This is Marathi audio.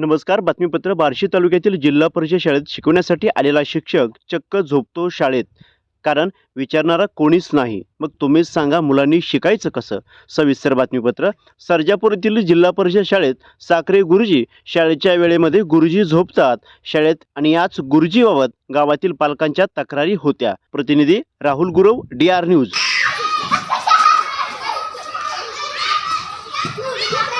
नमस्कार बातमीपत्र बार्शी तालुक्यातील जिल्हा परिषद शाळेत शिकवण्यासाठी आलेला शिक्षक चक्क झोपतो शाळेत. कारण विचारणारा कोणीच नाही. मग तुम्हीच सांगा मुलांनी शिकायचं कसं? सविस्तर बातमीपत्र. सर्जापूर येथील जिल्हा परिषद शाळेत साखरे गुरुजी शाळेच्या वेळेमध्ये गुरुजी झोपतात. शाळेत आणि याच गुरुजीबाबत गावातील पालकांच्या तक्रारी होत्या. प्रतिनिधी Rahul Gurav D R news.